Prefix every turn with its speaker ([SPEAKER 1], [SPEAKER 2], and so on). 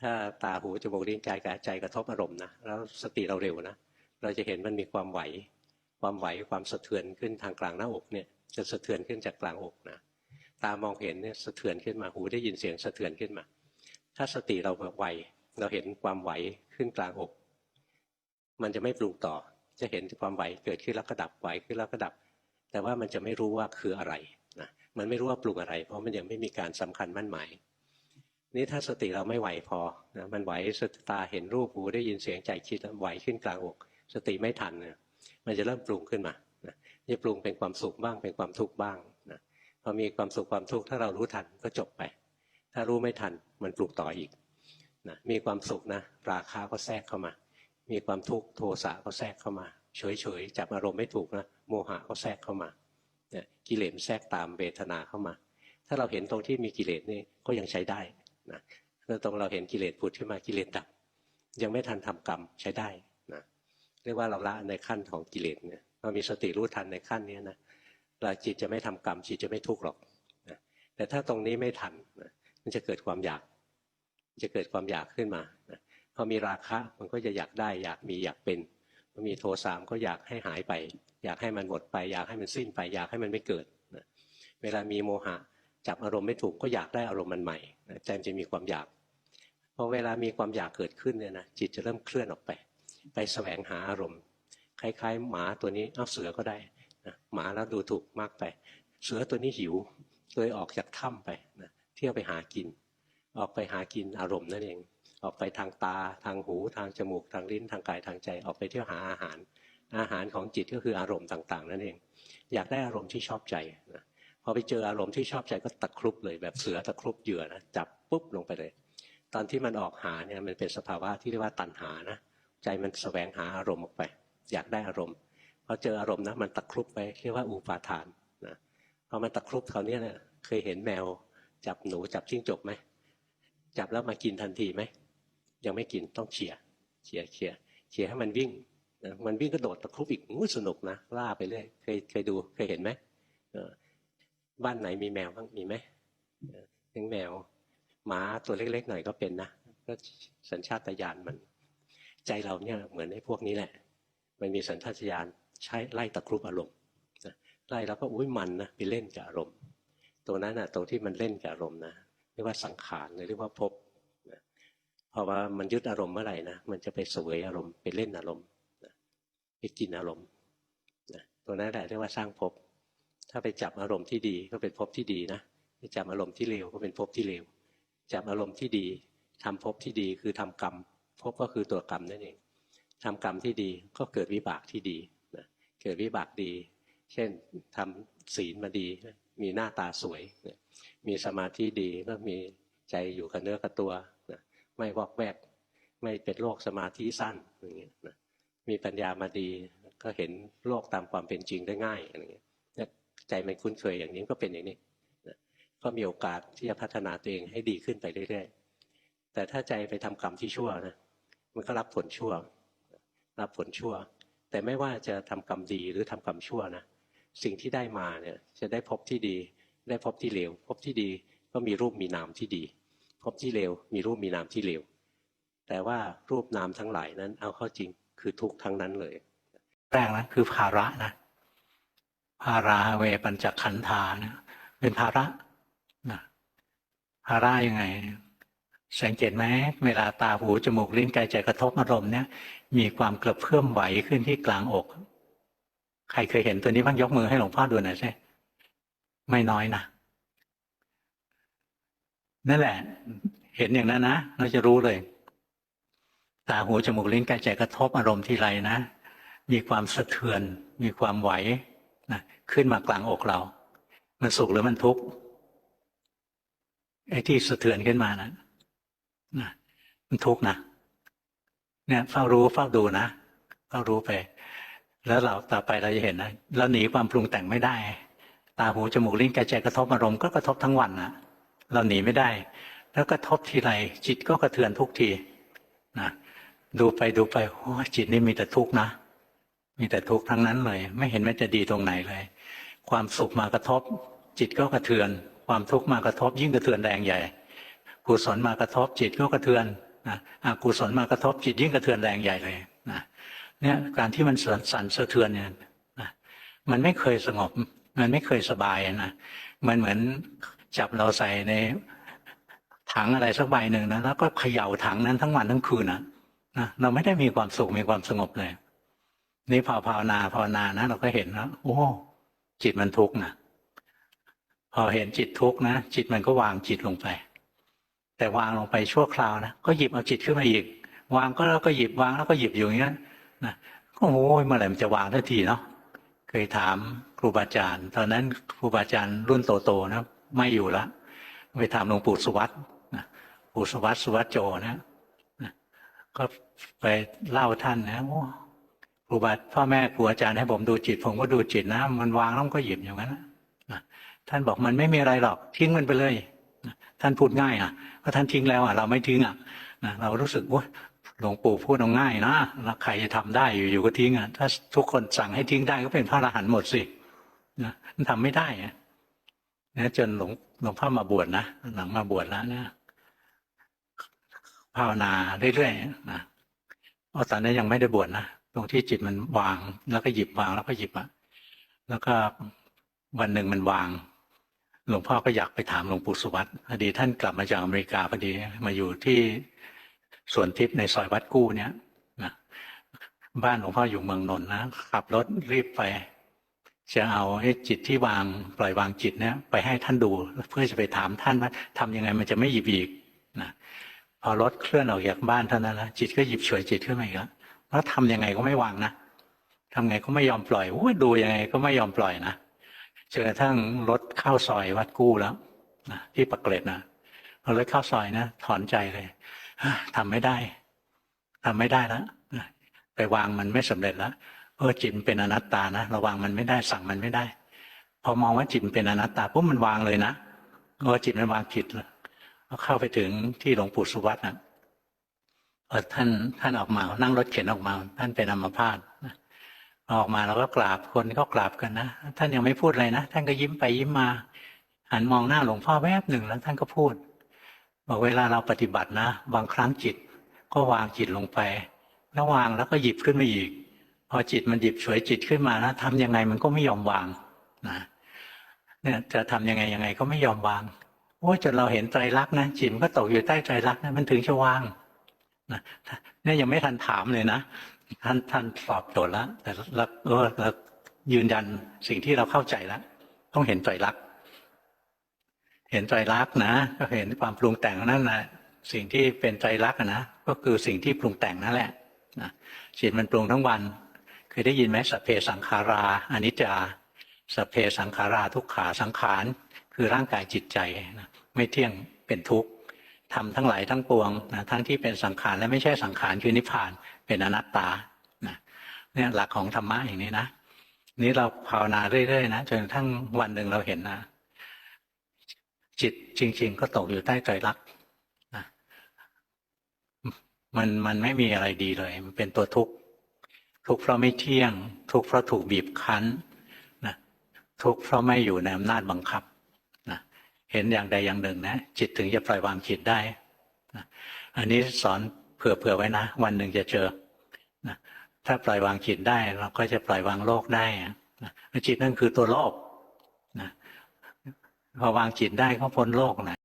[SPEAKER 1] ถ้าตาหูจมูกลิ้นกายกับใจกระทบอารมณ์นะแล้วสติเราเร็วนะเราจะเห็นมันมีความไหว ความไหวความสะเทือนขึ้นทางกลางหน้าอกเนี่ยจะสะเทือนขึ้นจากกลางอกนะตามองเห็นเนี่ยสะเทือนขึ้นมาหูได้ยินเสียงสะเทือนขึ้นมา ถ้าสติเราแบบไหวเราเห็นความไหวขึ้นกลางอก มันจะไม่ปรุงต่อ จะเห็นความไหวเกิดขึ้นแล้วก็ดับไหวขึ้นแล้วก็ดับ แต่ว่ามันจะไม่รู้ว่าคืออะไรนะมันไม่รู้ว่าปรุงอะไร เพราะมันยังไม่มีการสำคัญมั่นหมาย นี่ถ้าสติเราไม่ไหวพอนะมันไหวสติตาเห็นรูปหูได้ยินเสียงใจคิดไหวขึ้นกลางอก สติไม่ทันนะมันจะเริ่มปรุงขึ้นมานะจะปรุงเป็นความสุขบ้างเป็นความทุกข์บ้างนะพอมีความสุขความทุกข์ถ้าเรารู้ทันก็จบไป ถ้ารู้ไม่ทันมันปรุงต่ออีกนะมีความสุขนะราคาก็แทรกเข้ามา มีความทุกข์โทสะก็แทรกเข้ามา เฉยๆจับอารมณ์ไม่ถูกนะโมหะก็แทรกเข้ามาเนี่ยกิเลสแทรกตามเวทนาเข้ามา ถ้าเราเห็นตรงที่มีกิเลสนี่ก็ยังใช้ได้ นะถ้าตรงเราเห็นกิเลสผุดขึ้นมากิเลสดับ ยังไม่ทันทำกรรมใช้ได้นะเรียกว่าเราละในขั้นของกิเลสเนี่ยเรามีสติรู้ทันในขั้นนี้นะเราจิตจะไม่ทำกรรมจิตจะไม่ทุกข์หรอกนะแต่ถ้าตรงนี้ไม่ทันนะมันจะเกิดความอยาก จะเกิดความอยากขึ้นมานะพอมีราคะมันก็จะอยากได้ อยากมีอยากเป็นพอมีโทสามก็อยากให้หายไป อยากให้มันหมดไป อยากให้มันสิ้นไป อยากให้มันไม่เกิดนะเวลามีโมหะ จับอารมณ์ไม่ถูกก็อยากได้อารมณ์มันใหม่ใจมันจะมีความอยากพอเวลามีความอยากเกิดขึ้นเนี่ยนะจิตจะเริ่มเคลื่อนออกไป ไปแสวงหาอารมณ์ คล้าย ๆ หมาตัวนี้เอาเสือก็ได้นะหมาแล้วดูถูกมากไป เสือตัวนี้หิวเลยออกจากถ้ำไปนะเที่ยวไปหากิน ออกไปหากินอารมณ์นั่นเอง ออกไปทางตาทางหูทางจมูกทางลิ้นทางกายทางใจ ออกไปเที่ยวหาอาหาร อาหารของจิตก็คืออารมณ์ต่าง ๆ นั่นเอง อยากได้อารมณ์ที่ชอบใจนะ พอไปเจออารมณ์ที่ชอบใจก็ตะครุบเลยแบบเสือตะครุบเหยื่อนะจับปุ๊บลงไปเลย ตอนที่มันออกหาเนี่ยมันเป็นสภาวะที่เรียกว่าตัณหานะใจมันแสวงหาอารมณ์ออกไป อยากได้อารมณ์พอเจออารมณ์นะมันตะครุบไปเรียกว่าอุปาทานนะพอมันตะครุบเขาวเนี่ยนะเคยเห็นแมว จับหนูจับจิ้งจกไหมจับแล้วมากินทันทีไหมยังไม่กินต้องเขี่ยเขี่ยเขี่ยเขี่ยให้มันวิ่งมันวิ่งก็โดดตะครุบอีกงูสนุกนะล่าไปเรื่อยเคยเคยดูเคยเห็นไหมเออ บ้านไหนมีแมวบ้างมีไหมเลี้ยงแมว หมาตัวเล็ก ๆ หน่อยก็เป็นนะก็สัญชาตญาณมัน ใจเราเนี่ยเหมือนไอ้พวกนี้แหละ มันมีสัญชาตญาณใช้ไล่ตะครุบอารมณ์ไล่แล้วก็อุ้ยมันนะไปเล่นกับอารมณ์ ตัวนั้นนะตรงที่มันเล่นกับอารมณ์นะเรียกว่าสังขารหรือเรียกว่าภพนะเพราะว่ามันยึดอารมณ์เมื่อไหร่นะมันจะไปเสวยอารมณ์ไปเล่นอารมณ์นะไปกินอารมณ์นะตัวนั้นแหละเรียกว่าสร้างภพ ถ้าไปจับอารมณ์ที่ดีก็เป็นภพที่ดีนะไปจับอารมณ์ที่เลวก็เป็นภพที่เลวจับอารมณ์ที่ดีทำภพที่ดีคือทำกรรมภพก็คือตัวกรรมนั่นเองทำกรรมที่ดีก็เกิดวิบากที่ดีนะเกิดวิบากดี เช่นทำศีลมาดี มีหน้าตาสวย มีสมาธิดีก็มีใจอยู่กับเนื้อกับตัวนะไม่วอกแวก ไม่เป็นโรคสมาธิสั้นอย่างเงี้ยนะมีปัญญามาดีก็เห็นโลกตามความเป็นจริงได้ง่ายอะไรเงี้ย ใจมันคุ้นเคยอย่างนี้ก็เป็นอย่างนี้ก็มีโอกาสที่จะพัฒนาตัวเองให้ดีขึ้นไปเรื่อยๆ แต่ถ้าใจไปทำกรรมที่ชั่วนะมันก็รับผลชั่ว รับผลชั่ว แต่ไม่ว่าจะทำกรรมดีหรือทำกรรมชั่วนะสิ่งที่ได้มาเนี่ยจะได้พบที่ดี ได้พบที่เลวพบที่ดีก็มีรูปมีนามที่ดี พบที่เลวมีรูปมีนามที่เลวแต่ว่ารูปนามทั้งหลายนั้นเอาเข้าจริงคือทุกทั้งนั้นเลย
[SPEAKER 2] แรกนะคือภาระนะ ภาราเวปัญจขันธานะเป็นภาระนะภาระยังไง สังเกตไหมเวลาตาหูจมูกลิ้นกายใจกระทบอารมณ์เนี่ย มีความกระเพื่อมไหวขึ้นที่กลางอก ใครเคยเห็นตัวนี้บ้างยกมือให้หลวงพ่อดูหน่อยสิไม่น้อยนะนั่นแหละ เห็นอย่างนั้นนะเราจะรู้เลย ตาหูจมูกลิ้นกายใจกระทบอารมณ์ทีไรนะมีความสะเทือน มีความไหว ขึ้นมากลางอกเรา มันสุขหรือมันทุกข์ไอ้ที่สะเทือนขึ้นมานะนะมันทุกข์นะเนี่ยเฝ้ารู้เฝ้าดูนะเฝ้ารู้ไป แล้วเราต่อไปเราจะเห็นนะเราหนีความปรุงแต่งไม่ได้ ตาหูจมูกลิ้นกายใจกระทบอารมณ์ก็กระทบทั้งวันนะเราหนีไม่ได้ แล้วกระทบทีไรจิตก็กระเทือนทุกทีนะดูไปดูไปโอ้จิตนี่มีแต่ทุกข์นะ มีแต่ทุกข์ทั้งนั้นเลย ไม่เห็นแม้จะดีตรงไหนเลย ความสุขมากระทบ จิตก็กระเทือน ความทุกข์มากระทบ ยิ่งกระเทือนแรงใหญ่กุศลมากระทบ จิตก็กระเทือนนะอกุศลมากระทบ จิตยิ่งกระเทือนแรงใหญ่เลยนะเนี่ยการที่มันสั่นสั่นสะเทือนเนี่ยนะมันไม่เคยสงบ มันไม่เคยสบายนะมันเหมือนจับเราใส่ในถังอะไรสักใบหนึ่งนะแล้วก็เขย่าถังนั้นทั้งวันทั้งคืนนะนะเราไม่ได้มีความสุขมีความสงบเลย นี่พอภาวนาภาวนานะเราก็เห็นแล้วโอ้ จิตมันทุกข์นะพอเห็นจิตทุกข์นะจิตมันก็วางจิตลงไป แต่วางลงไปชั่วคราวนะก็หยิบเอาจิตขึ้นมาอีก วางก็แล้วก็หยิบวางแล้วก็หยิบอยู่อย่างนี้ยนะก็โอ้ยเมื่อไหร่มันจะวางทันทีเนาะเคยถามครูบาอาจารย์ ตอนนั้นครูบาอาจารย์รุ่นโตๆนะไม่อยู่ละไปถามหลวงปู่สุวัตนะปู่สุวัตสุวัตโจนะนะก็ไปเล่าท่านนะโอ้ ครูบาพ่อแม่ครูอาจารย์ให้ผมดูจิต ผมก็ดูจิตนะ มันวางแล้วมันก็หยิบอย่างนั้นนะท่านบอกมันไม่มีอะไรหรอกทิ้งมันไปเลยท่านพูดง่ายอะก็ท่านทิ้งแล้วอะเราไม่ทิ้งอะเรารู้สึกว่าหลวงปู่พูดเอาง่ายนะแล้วใครจะทำได้อยู่ๆก็ทิ้งอะถ้าทุกคนสั่งให้ทิ้งได้ก็เป็นพระอรหันต์หมดสินะมันทำไม่ได้นะจนหลวงหลวงพ่อมาบวชนะหลังมาบวชแล้วนะภาวนาเรื่อยๆนะเพราะตอนนั้นยังไม่ได้บวชนะ ตรงที่จิตมันวาง แล้วก็หยิบวางแล้วก็หยิบอะแล้วก็วันหนึ่งมันวาง หลวงพ่อก็อยากไปถามหลวงปู่สุวัตพอดีท่านกลับมาจากอเมริกาพอดีมาอยู่ที่สวนทิพย์ในซอยวัดกู้เนี่ยนะบ้านหลวงพ่ออยู่เมืองนนท์นะขับรถรีบไป จะเอาไอ้จิตที่วางปล่อยวางจิตเนี่ยไปให้ท่านดูเพื่อจะไปถามท่านว่าทำยังไงมันจะไม่หยิบอีกนะพอรถเคลื่อนออกจากบ้านเท่านั้นนะจิตก็หยิบฉวยจิตขึ้นมาอีกแล้ว แล้วทำยังไงก็ไม่วางนะทำไงก็ไม่ยอมปล่อยโอ้ยดูยังไงก็ไม่ยอมปล่อยนะจนกระทั่งรถเข้าซอยวัดกู้แล้วนะที่ปักเกร็ดนะรถเข้าซอยนะถอนใจเลยทำไม่ได้ทำไม่ได้แล้วไปวางมันไม่สำเร็จแล้วเออจิตมันเป็นอนัตตานะเราวางมันไม่ได้สั่งมันไม่ได้ พอมองว่าจิตมันเป็นอนัตตาปุ๊บมันวางเลยนะเออจิตมันวางผิดแล้วเข้าไปถึงที่หลวงปู่สุวัตนะ พอท่านท่านออกมา นั่งรถเข็นออกมา ท่านเป็นอัมพาตออกมาเราก็กราบคนก็กราบกันนะท่านยังไม่พูดอะไรนะท่านก็ยิ้มไปยิ้มมา หันมองหน้าหลวงพ่อแวบหนึ่งแล้วท่านก็พูด บอกเวลาเราปฏิบัตินะบางครั้งจิต ก็วางจิตลงไป แล้ววางแล้วก็หยิบขึ้นมาอีก พอจิตมันหยิบฉวยจิตขึ้นมานะทำยังไงมันก็ไม่ยอมวางนะเนี่ยจะทำยังไงยังไงก็ไม่ยอมวางโอ้จนเราเห็นไตรลักษณ์นะจิตมันก็ตกอยู่ใต้ไตรลักษณ์นะมันถึงจะวาง นะนี่ยังไม่ทันถามเลยนะท่านท่านตอบโจทย์แล้วแต่เราเออเรายืนยันสิ่งที่เราเข้าใจแล้วต้องเห็นไตรลักษณ์เห็นไตรลักษณ์นะ ก็เห็นความปรุงแต่งนั่นนะสิ่งที่เป็นไตรลักษณ์นะก็คือสิ่งที่ปรุงแต่งนั่นแหละนะจิตมันปรุงทั้งวันเคยได้ยินไหมสัพเพสังขาราอนิจจาสัพเพสังขาราทุกขาสังขาร คือร่างกายจิตใจนะไม่เที่ยงเป็นทุกข์ ทำทั้งหลายทั้งปวงนะทั้งที่เป็นสังขารและไม่ใช่สังขารคือนิพพานเป็นอนัตตานะเนี่ยหลักของธรรมะอย่างนี้นะนี้เราภาวนาเรื่อยๆนะจนกระทั่งวันหนึ่งเราเห็นนะจิตจริง ๆ ก็ตกอยู่ใต้ใจรักนะมันมันไม่มีอะไรดีเลย มันเป็นตัวทุกข์ทุกข์เพราะไม่เที่ยง ทุกข์เพราะถูกบีบคั้นนะทุกข์เพราะไม่อยู่ในอำนาจบังคับ เห็นอย่างใดอย่างหนึ่งนะจิตถึงจะปล่อยวางจิตได้อันนี้สอนเผื่อๆไว้นะ วันหนึ่งจะเจอถ้าปล่อยวางจิตได้เราก็จะปล่อยวางโลกได้นะจิตนั่นคือตัวโลกนะพอวางจิตได้ก็พ้นโลกนะ